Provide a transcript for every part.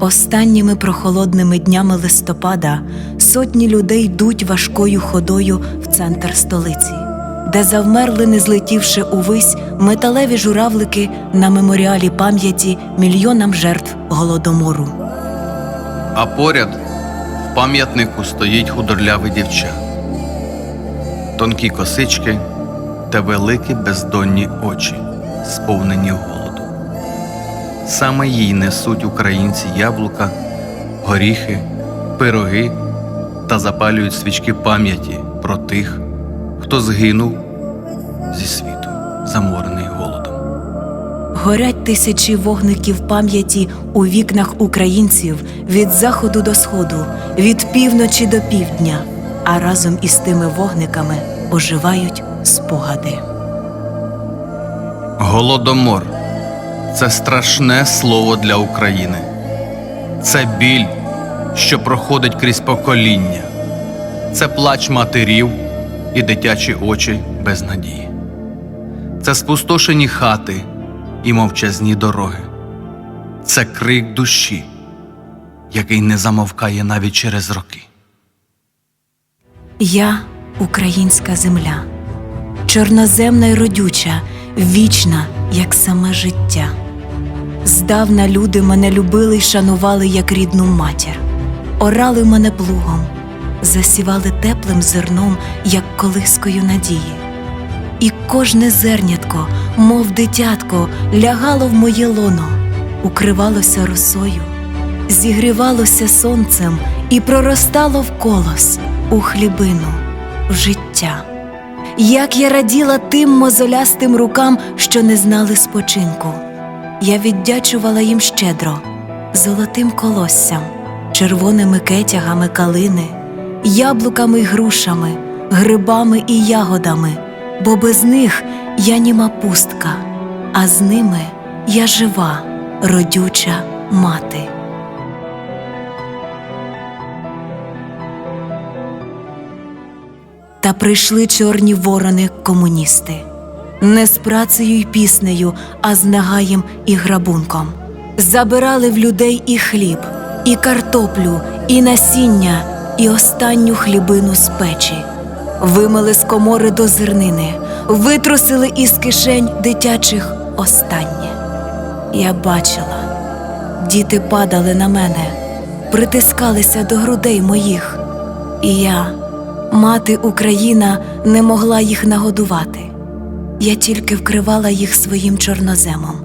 Останніми прохолодними днями листопада сотні людей йдуть важкою ходою в центр столиці, де завмерли, не злетівши увись металеві журавлики на меморіалі пам'яті мільйонам жертв голодомору. А поряд в пам'ятнику стоїть худорляве дівча, тонкі косички та великі бездонні очі, сповнені голоду. Саме їй несуть українці яблука, горіхи, пироги та запалюють свічки пам'яті про тих, хто згинув зі світу, заморений голодом. Горять тисячі вогників пам'яті у вікнах українців від заходу до сходу, від півночі до півдня, а разом із тими вогниками оживають спогади. Голодомор це страшне слово для України. Це біль, що проходить крізь покоління. Це плач матерів і дитячі очі без надії. Це спустошені хати і мовчазні дороги. Це крик душі, який не замовкає навіть через роки. Я українська земля, чорноземна й родюча, вічна, як саме життя. Здавна люди мене любили й шанували як рідну матір, орали мене плугом, засівали теплим зерном, як колискою надії. І кожне зернятко, мов дитятко, лягало в моє лоно, укривалося росою, зігрівалося сонцем і проростало в колос, у хлібину, в життя. Як я раділа тим мозолястим рукам, що не знали спочинку. Я віддячувала їм щедро, золотим колоссям, червоними кетягами калини, яблуками й грушами, грибами і ягодами, бо без них я німа пустка, а з ними я жива, родюча мати. Та прийшли чорні ворони комуністи, не з працею й піснею, а з нагаєм і грабунком. Забирали в людей і хліб, і картоплю, і насіння, і останню хлібину з печі. Вимили з комори до зернини, витрусили із кишень дитячих останнє. Я бачила, діти падали на мене, притискалися до грудей моїх, і я. Мати Україна не могла їх нагодувати. Я тільки вкривала їх своїм чорноземом,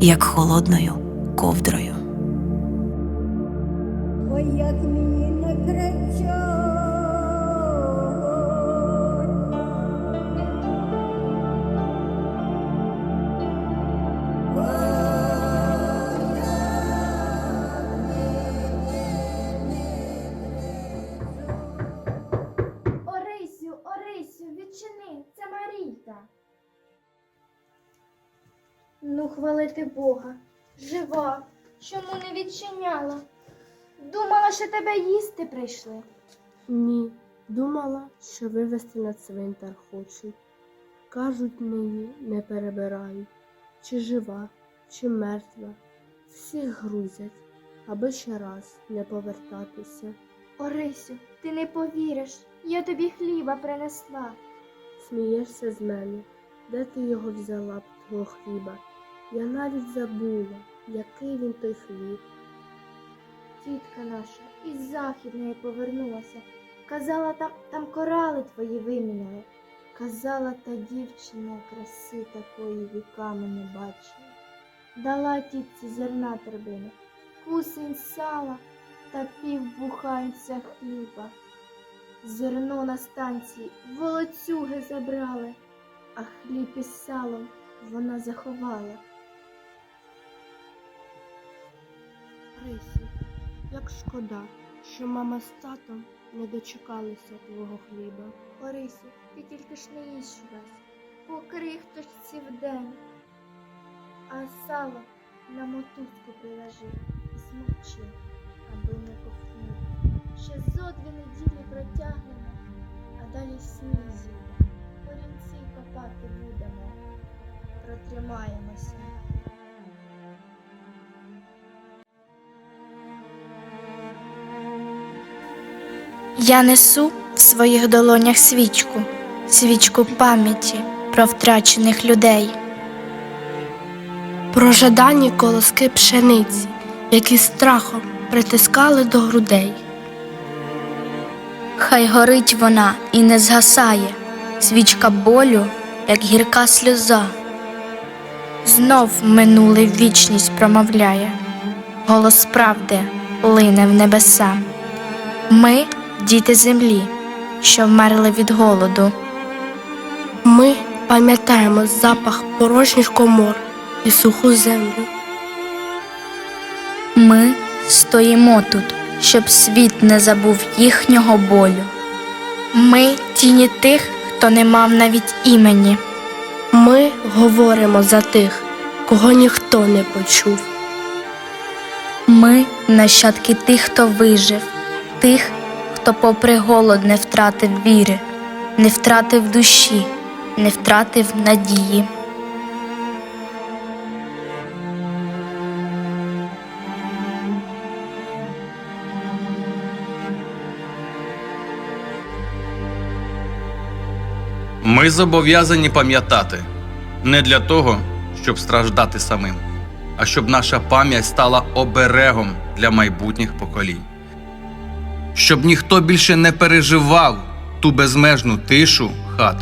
як холодною ковдрою. Ой, як мені не. Хвалити Бога, жива, чому не відчиняла? Думала, що тебе їсти прийшли. Ні, думала, що вивезти на цвинтар хочуть. Кажуть нині, не перебирають, чи жива, чи мертва. Всіх грузять, аби ще раз не повертатися. Орисю, ти не повіриш, я тобі хліба принесла. Смієшся з мене, де ти його взяла б того хліба? Я навіть забула, який він той хліб. Тітка наша із західної повернулася. Казала, там, там корали твої виміняли. Казала, та дівчина краси такої віками не бачила. Дала тітці зерна тербини, кусень сала та пів буханця хліба. Зерно на станції волоцюги забрали, а хліб із салом вона заховала. Рисі, як шкода, що мама з татом не дочекалися твого хліба. Орисю, ти тільки ж не їж весь, по крихточці в день. А сало на мотузку приложи і смокчи, аби не ковтнув. Ще зо дві неділі протягнемо, а далі сніг зійде. Корінці копати будемо, протримаємося. Я несу в своїх долонях свічку, свічку пам'яті про втрачених людей. Про жадані колоски пшениці, які страхом притискали до грудей. Хай горить вона і не згасає, свічка болю, як гірка сльоза. Знов минуле вічність промовляє, голос правди лине в небеса. Ми діти землі, що вмерли від голоду. Ми пам'ятаємо запах порожніх комор і суху землю. Ми стоїмо тут, щоб світ не забув їхнього болю. Ми тіні тих, хто не мав навіть імені. Ми говоримо за тих, кого ніхто не почув. Ми нащадки тих, хто вижив, тих, хто попри голод не втратив віри, не втратив душі, не втратив надії. Ми зобов'язані пам'ятати не для того, щоб страждати самим, а щоб наша пам'ять стала оберегом для майбутніх поколінь. Щоб ніхто більше не переживав ту безмежну тишу хат,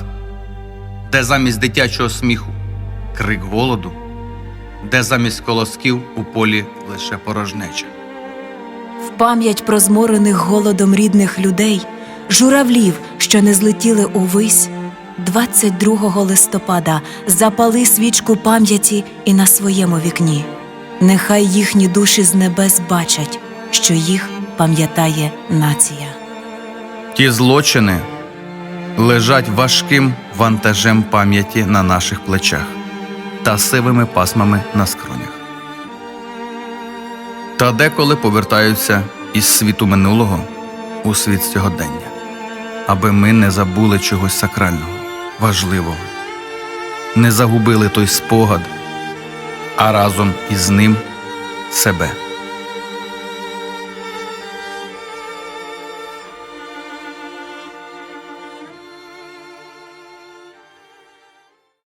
де замість дитячого сміху крик голоду, де замість колосків у полі лише порожнеча. В пам'ять про зморених голодом рідних людей, журавлів, що не злетіли увись, 22 листопада запали свічку пам'яті і на своєму вікні. Нехай їхні душі з небес бачать, що їх пам'ятає нація. Ті злочини лежать важким вантажем пам'яті на наших плечах та сивими пасмами на скронях. Та деколи повертаються із світу минулого у світ сьогодення, аби ми не забули чогось сакрального, важливого, не загубили той спогад, а разом із ним себе.